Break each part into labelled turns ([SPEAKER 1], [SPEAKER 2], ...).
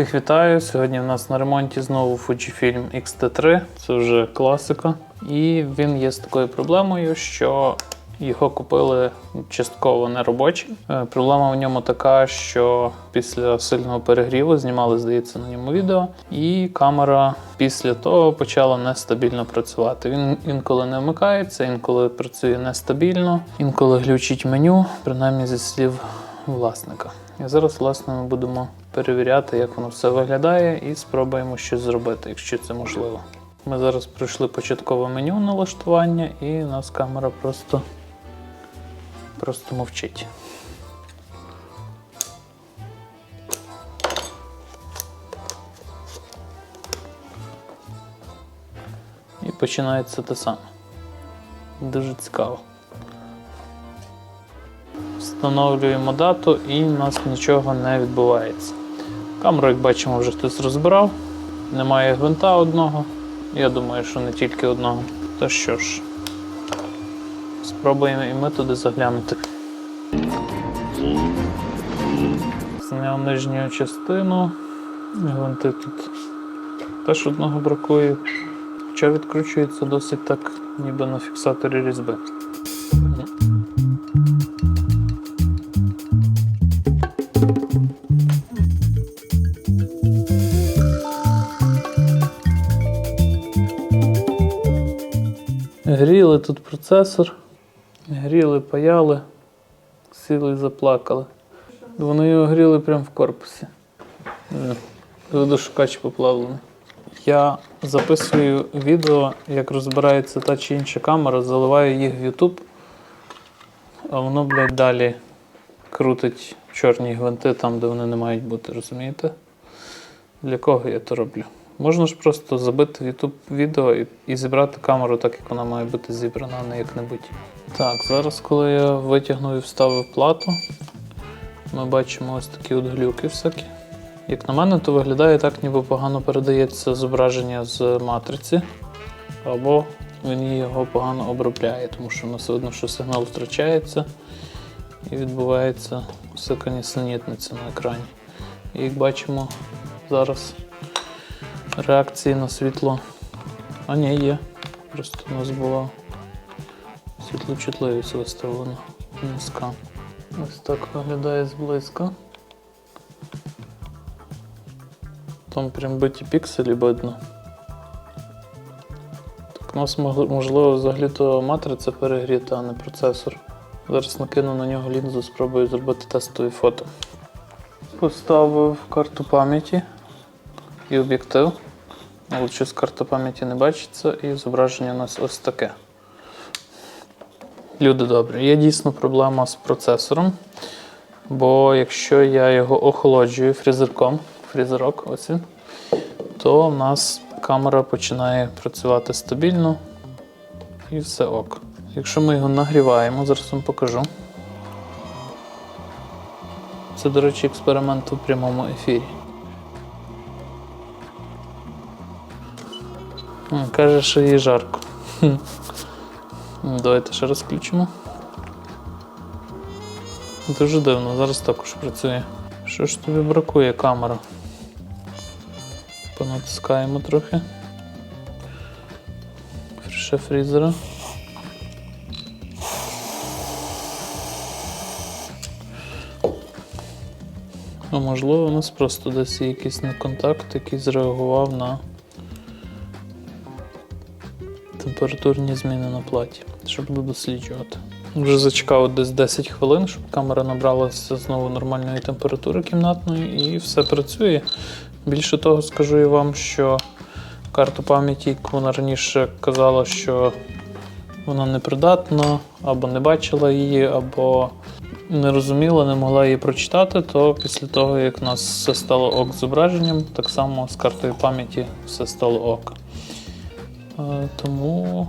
[SPEAKER 1] Всіх вітаю! Сьогодні в нас на ремонті знову Fujifilm X-T3. Це вже класика. І він є з такою проблемою, що його купили частково неробочий. Е, Проблема в ньому така, що після сильного перегріву знімали, здається, на ньому відео, і камера після того почала нестабільно працювати. Він інколи не вмикається, інколи працює нестабільно, інколи глючить меню, принаймні зі слів власника. І зараз, власне, ми будемо перевіряти, як воно все виглядає, і спробуємо щось зробити, якщо це можливо. Ми зараз пройшли початкове меню налаштування, і нас камера просто, просто мовчить. І починається те саме. Дуже цікаво. Встановлюємо дату і у нас нічого не відбувається. Камеру, як бачимо, вже хтось розбирав. Немає гвинта одного. Я думаю, що не тільки одного. То що ж, спробуємо і ми туди заглянути. Зняв нижню частину. Гвинти тут теж одного бракує. Хоча відкручується досить так, ніби на фіксаторі різьби. Гріли тут процесор, гріли, паяли, сіли і заплакали. Вони його гріли прямо в корпусі. Е, Водошукач поплавлений. Я записую відео, як розбирається та чи інша камера, заливаю їх в YouTube, а воно, блядь, далі крутить чорні гвинти там, де вони не мають бути, розумієте? Для кого я то роблю? Можна ж просто забити YouTube відео і, і зібрати камеру так, як вона має бути зібрана, а не як-небудь. Так, зараз, коли я витягнув і вставив плату, ми бачимо ось такі от глюки всякі. Як на мене, то виглядає так, ніби погано передається зображення з матриці, або він його погано обробляє, тому що у нас видно, що сигнал втрачається і відбувається всяка нісенітниця на екрані. І як бачимо зараз реакції на світло. А ні, є. Просто у нас була світлочутливість виставлена низька. Ось так виглядає зблизька. Там прям биті пікселі видно. Так у нас можливо взагалі-то матриця перегріта, а не процесор. Зараз накину на нього лінзу, спробую зробити тестові фото. Поставив карту пам'яті і об'єктив. Але щось карта пам'яті не бачиться, і зображення у нас ось таке. Люди добрі, є дійсно проблема з процесором. Бо якщо я його охолоджую фрізерком, фрізерок, ось він, то в нас камера починає працювати стабільно і все ок. Якщо ми його нагріваємо, зараз вам покажу. Це, до речі, експеримент у прямому ефірі. Каже, що їй жарко. Давайте ще раз включимо. Дуже дивно, зараз також працює. Що ж тобі бракує камера? Понатискаємо трохи. Ще фрізера. А можливо, у нас просто десь є якийсь неконтакт, який зреагував на температурні зміни на платі, що буду досліджувати. Вже зачекав десь 10 хвилин, щоб камера набралася знову нормальної температури кімнатної і все працює. Більше того, скажу і вам, що карту пам'яті, яку вона раніше казала, що вона непридатна, або не бачила її, або не розуміла, не могла її прочитати, то після того, як у нас все стало ок зображенням, так само з картою пам'яті все стало ок. Тому,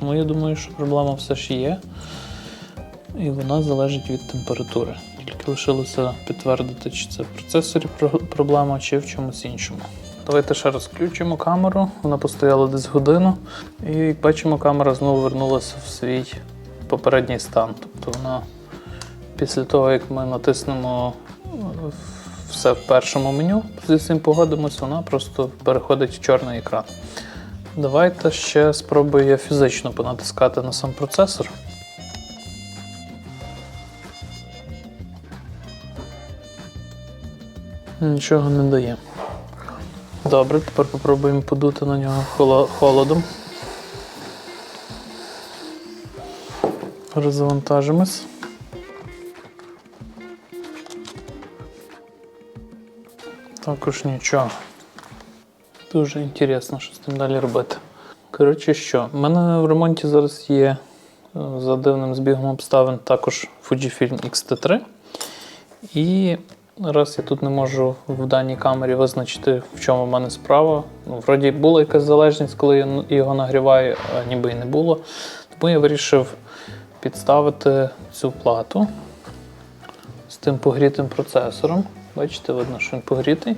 [SPEAKER 1] тому я думаю, що проблема все ж є. І вона залежить від температури. Тільки лишилося підтвердити, чи це в процесорі проблема, чи в чомусь іншому. Давайте ще раз включимо камеру. Вона постояла десь годину. І як бачимо, камера знову вернулася в свій попередній стан. Тобто вона після того, як ми натиснемо е, все в першому меню. Зі всім погодимось, вона просто переходить в чорний екран. Давайте ще спробую я фізично понатискати на сам процесор. Нічого не дає. Добре, тепер попробуємо подути на нього холодом. Розвантажимось. Також нічого. Дуже інтересно, що з тим далі робити. Коротше, що, в мене в ремонті зараз є е, за дивним збігом обставин також Fujifilm X-T3. І раз я тут не можу в даній камері визначити, в чому в мене справа. Ну, вроді була якась залежність, коли я його нагріваю, а ніби і не було. Тому я вирішив підставити цю плату з тим погрітим процесором. Бачите, видно, що він погрітий.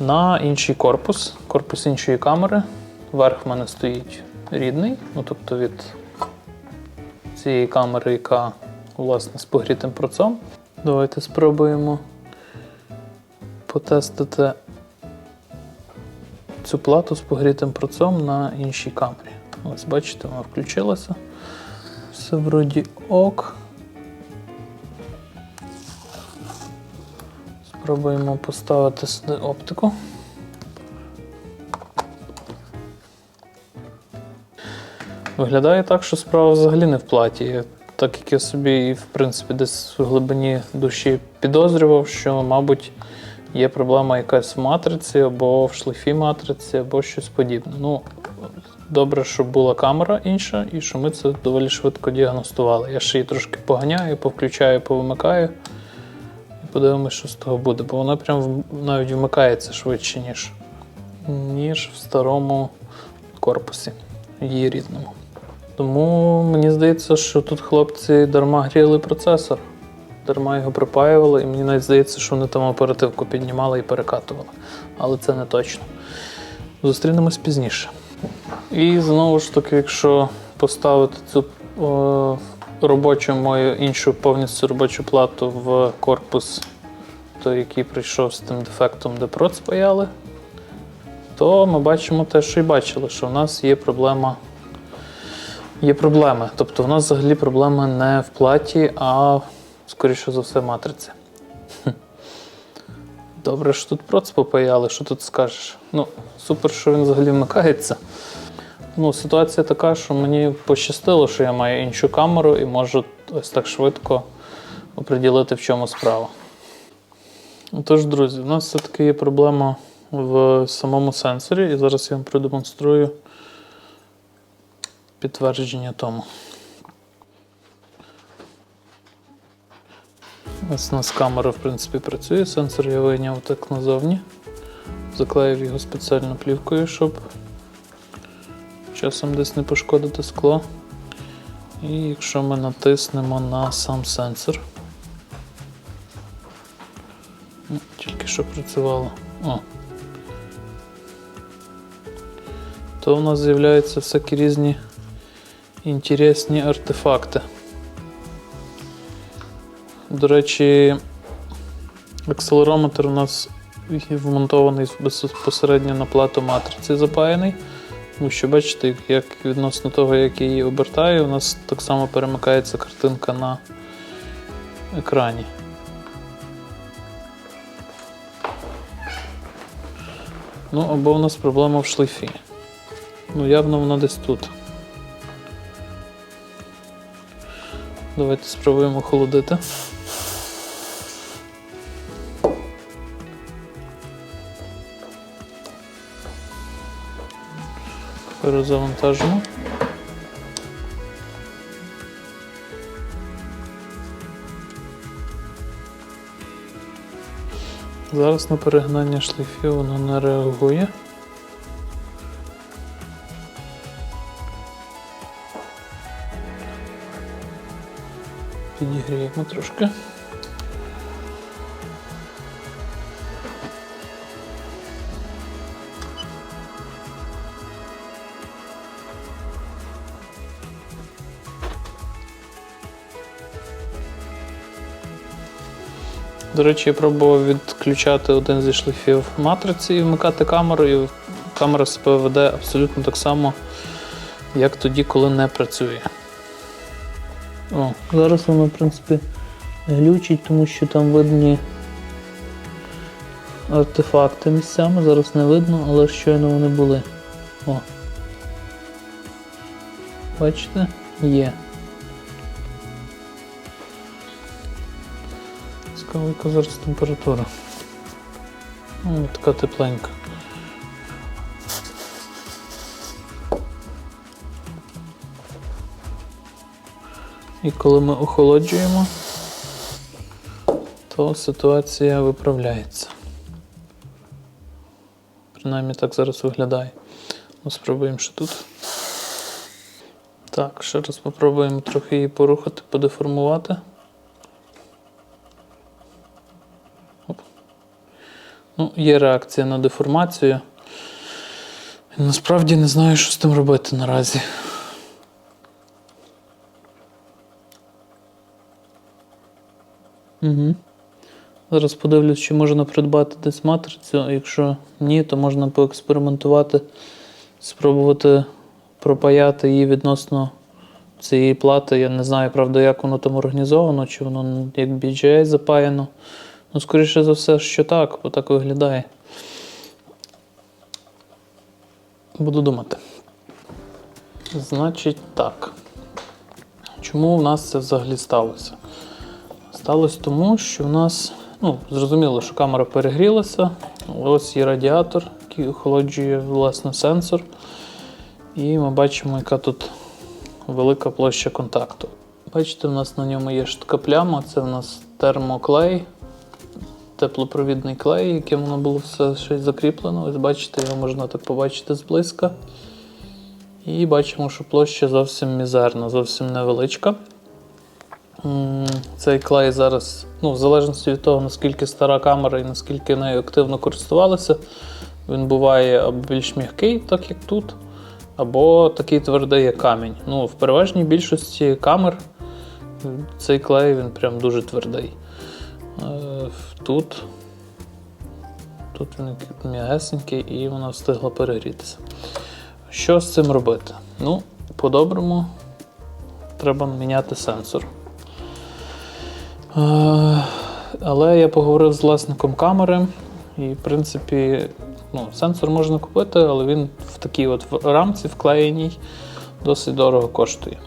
[SPEAKER 1] На інший корпус, корпус іншої камери. Верх в мене стоїть рідний, ну тобто від цієї камери, яка власне з погрітим процом. Давайте спробуємо потестити цю плату з погрітим процом на іншій камері. Ось бачите, вона включилася. Все вроді ок. Спробуємо поставити сюди оптику. Виглядає так, що справа взагалі не в платі. Так як я собі, і в принципі, десь в глибині душі підозрював, що, мабуть, є проблема якась в матриці, або в шлейфі матриці, або щось подібне. Ну, добре, що була камера інша, і що ми це доволі швидко діагностували. Я ще її трошки поганяю, повключаю, повимикаю. Подивимось, що з того буде. Бо вона прям навіть вмикається швидше, ніж, ніж в старому корпусі, її рідному. Тому мені здається, що тут хлопці дарма гріли процесор, дарма його припаювали, і мені навіть здається, що вони там оперативку піднімали і перекатували. Але це не точно. Зустрінемось пізніше. І знову ж таки, якщо поставити цю о, робочу мою іншу повністю робочу плату в корпус, той, який прийшов з тим дефектом, де проц паяли, то ми бачимо те, що і бачили, що в нас є проблема. Є проблеми. Тобто в нас взагалі проблема не в платі, а скоріше за все матриці. Добре, що тут проц попаяли, що тут скажеш? Ну, супер, що він взагалі вмикається. Ну, ситуація така, що мені пощастило, що я маю іншу камеру і можу ось так швидко оприділити, в чому справа. Тож, друзі, у нас все-таки є проблема в самому сенсорі, і зараз я вам продемонструю підтвердження тому. Ось у нас камера, в принципі, працює. Сенсор я вийняв так назовні. Заклеїв його спеціально плівкою, щоб часом десь не пошкодити скло. І якщо ми натиснемо на сам сенсор, Ну, тільки що працювало. О. То у нас з'являються всякі різні інтересні артефакти. До речі, акселерометр у нас вмонтований безпосередньо на плату матриці запаяний. Тому що бачите, як відносно того, як я її обертаю, у нас так само перемикається картинка на екрані. Ну, або у нас проблема в шлейфі. Ну, явно вона десь тут. Давайте спробуємо охолодити. Перезавантажимо. Зараз на перегнання шлейфів воно не реагує. Підігріємо трошки. До речі, я пробував відключати один зі шлейфів матриці і вмикати камеру, і камера себе веде абсолютно так само, як тоді, коли не працює. О, зараз воно, в принципі, глючить, тому що там видні артефакти місцями. Зараз не видно, але щойно вони були. О. Бачите? Є. Цікаво, зараз температура. О, така тепленька. І коли ми охолоджуємо, то ситуація виправляється. Принаймні так зараз виглядає. Ну, спробуємо ще тут. Так, ще раз спробуємо трохи її порухати, подеформувати. Ну, є реакція на деформацію. Насправді не знаю, що з тим робити наразі. Угу. Зараз подивлюсь, чи можна придбати десь матрицю, якщо ні, то можна поекспериментувати, спробувати пропаяти її відносно цієї плати. Я не знаю, правда, як воно там організовано, чи воно як BGA запаяно. Ну, скоріше за все, що так, бо так виглядає. Буду думати. Значить так. Чому в нас це взагалі сталося? Сталося тому, що в нас, ну, зрозуміло, що камера перегрілася. Ось є радіатор, який охолоджує власне сенсор. І ми бачимо, яка тут велика площа контакту. Бачите, в нас на ньому є така пляма, це в нас термоклей, теплопровідний клей, яким воно було все ще закріплено. Ось бачите, його можна так побачити зблизька. І бачимо, що площа зовсім мізерна, зовсім невеличка. Цей клей зараз, ну, в залежності від того, наскільки стара камера і наскільки нею активно користувалися, він буває або більш м'який, так як тут, або такий твердий, як камінь. Ну, в переважній більшості камер цей клей він прям дуже твердий. Е, Тут, тут він м'ягесенький і вона встигла перегрітися. Що з цим робити? Ну, по-доброму, треба міняти сенсор. Е, Але я поговорив з власником камери, і, в принципі, ну, сенсор можна купити, але він в такій от рамці вклеєній досить дорого коштує.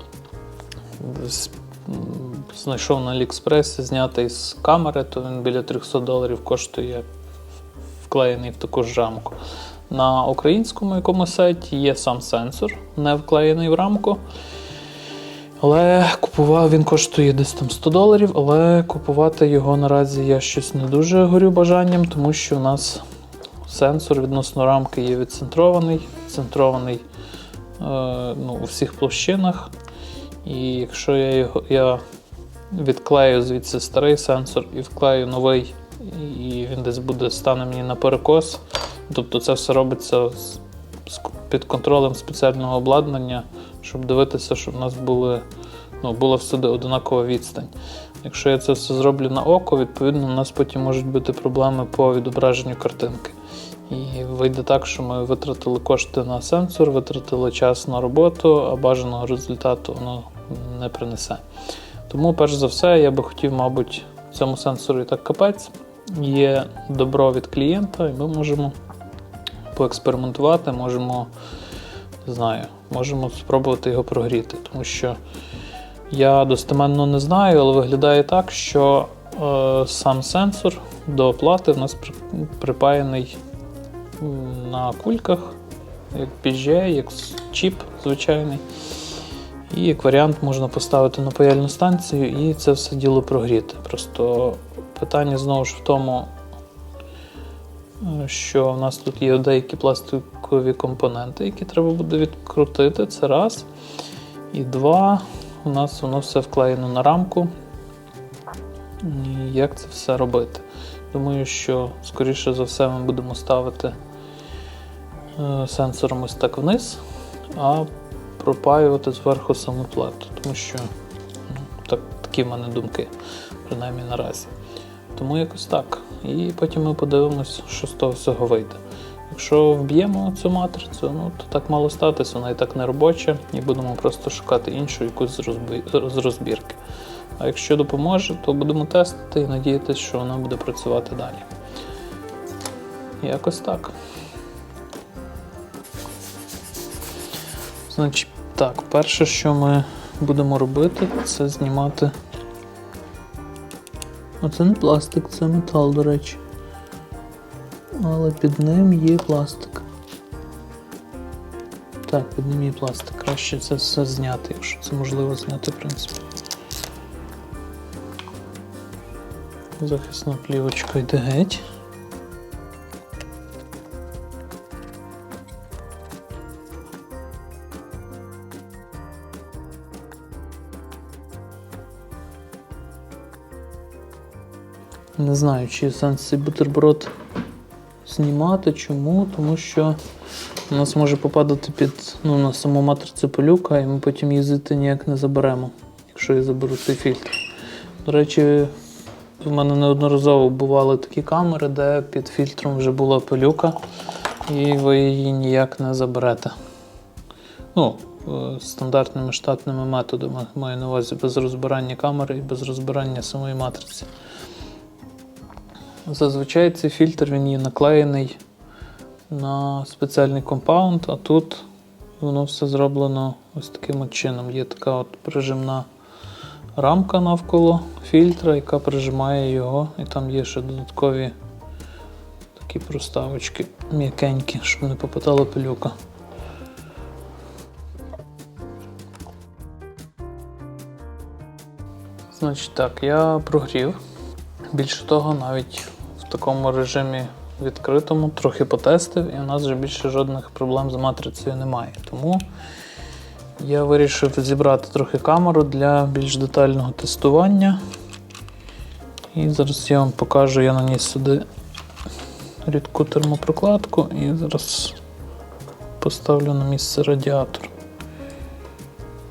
[SPEAKER 1] Знайшов на Аліекспресі, знятий з камери, то він біля 300 доларів коштує вклеєний в таку ж рамку. На українському якомусь сайті є сам сенсор, не вклеєний в рамку. Але купував він коштує десь там 100 доларів, але купувати його наразі я щось не дуже горю бажанням, тому що у нас сенсор відносно рамки є відцентрований, центрований е, ну, у всіх площинах. І якщо я його я відклею звідси старий сенсор і вклею новий, і він десь буде стане мені на перекос. Тобто це все робиться під контролем спеціального обладнання, щоб дивитися, щоб в нас були, ну, була всюди одинакова відстань. Якщо я це все зроблю на око, відповідно, у нас потім можуть бути проблеми по відображенню картинки. І вийде так, що ми витратили кошти на сенсор, витратили час на роботу, а бажаного результату воно не принесе. Тому, перш за все, я би хотів, мабуть, цьому сенсору і так капець. Є добро від клієнта, і ми можемо поекспериментувати, можемо, не знаю, можемо спробувати його прогріти. Тому що я достеменно не знаю, але виглядає так, що е, сам сенсор до плати в нас при- припаяний на кульках, як PGA, як чіп звичайний. І як варіант можна поставити на паяльну станцію і це все діло прогріти. Просто питання знову ж в тому, е, що в нас тут є деякі пластикові компоненти, які треба буде відкрутити. Це раз. І два, у нас воно все вклеєно на рамку. І як це все робити? Думаю, що, скоріше за все, ми будемо ставити е, сенсором ось так вниз, а пропаювати зверху саму плату, тому що ну, так, такі в мене думки, принаймні наразі. Тому якось так. І потім ми подивимось, що з того всього вийде. Якщо вб'ємо цю матрицю, ну то так мало статися, вона і так не робоча, і будемо просто шукати іншу якусь з розбірки. А якщо допоможе, то будемо тестити і надіятися, що вона буде працювати далі. Якось так. Значить, так, перше, що ми будемо робити, це знімати. Оце не пластик, це метал, до речі. Але під ним є пластик. Так, під ним є пластик. Краще це все зняти, якщо це можливо зняти, в принципі. Захисна плівочка йде геть. Не знаю, чи сенс цей бутерброд знімати. Чому? Тому що у нас може попадати під ну, на саму матрицю пилюка, і ми потім їздити ніяк не заберемо, якщо я заберу цей фільтр. До речі, в мене неодноразово бували такі камери, де під фільтром вже була пилюка, і ви її ніяк не заберете. Ну, е, стандартними штатними методами маю на увазі без розбирання камери і без розбирання самої матриці. Зазвичай цей фільтр він є наклеєний на спеціальний компаунд, а тут воно все зроблено ось таким от чином. Є така от прижимна рамка навколо фільтра, яка прижимає його, і там є ще додаткові такі проставочки м'якенькі, щоб не попадала пилюка. Значить так, я прогрів. Більше того, навіть в такому режимі відкритому трохи потестив, і у нас вже більше жодних проблем з матрицею немає. Тому я вирішив зібрати трохи камеру для більш детального тестування. І зараз я вам покажу, я наніс сюди рідку термопрокладку і зараз поставлю на місце радіатор.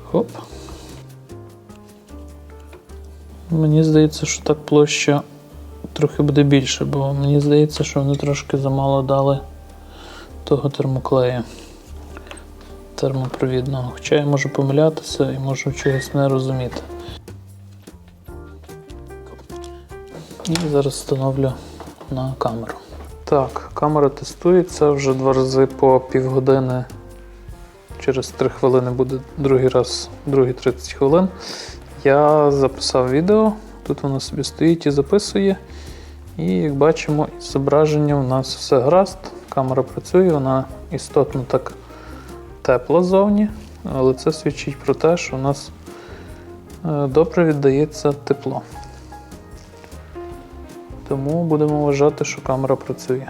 [SPEAKER 1] Хоп. Мені здається, що так площа трохи буде більше, бо мені здається, що вони трошки замало дали того термоклею термопровідного. Хоча я можу помилятися і можу чогось не розуміти. І зараз встановлю на камеру. Так, камера тестується вже два рази по півгодини. Через 3 хвилини буде другий раз, другий 30 хвилин. Я записав відео, тут воно собі стоїть і записує. І як бачимо, із зображенням у нас все гаразд. Камера працює, вона істотно так тепла зовні, але це свідчить про те, що у нас е, добре віддається тепло. Тому будемо вважати, що камера працює.